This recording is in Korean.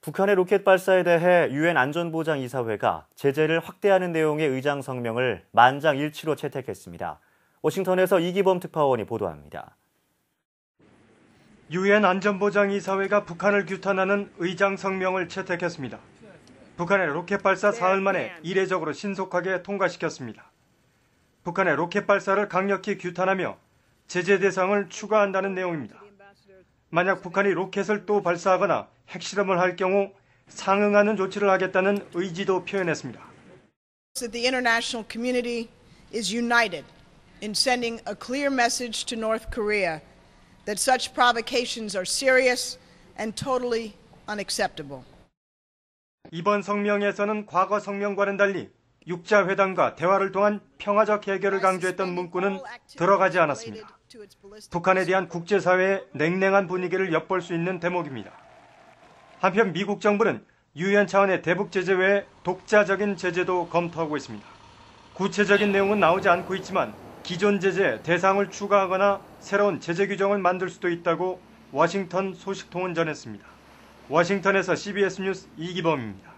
북한의 로켓 발사에 대해 유엔 안전보장이사회가 제재를 확대하는 내용의 의장 성명을 만장일치로 채택했습니다. 워싱턴에서 이기범 특파원이 보도합니다. 유엔 안전보장이사회가 북한을 규탄하는 의장 성명을 채택했습니다. 북한의 로켓 발사 사흘 만에 이례적으로 신속하게 통과시켰습니다. 북한의 로켓 발사를 강력히 규탄하며 제재 대상을 추가한다는 내용입니다. 만약 북한이 로켓을 또 발사하거나 핵실험을 할 경우 상응하는 조치를 하겠다는 의지도 표현했습니다. The international community is united in sending a clear message to North Korea that such provocations are serious and totally unacceptable. 이번 성명에서는 과거 성명과는 달리 육자 회담과 대화를 통한 평화적 해결을 강조했던 문구는 들어가지 않았습니다. 북한에 대한 국제사회의 냉랭한 분위기를 엿볼 수 있는 대목입니다. 한편 미국 정부는 유엔 차원의 대북 제재 외에 독자적인 제재도 검토하고 있습니다. 구체적인 내용은 나오지 않고 있지만 기존 제재 대상을 추가하거나 새로운 제재 규정을 만들 수도 있다고 워싱턴 소식통은 전했습니다. 워싱턴에서 CBS 뉴스 이기범입니다.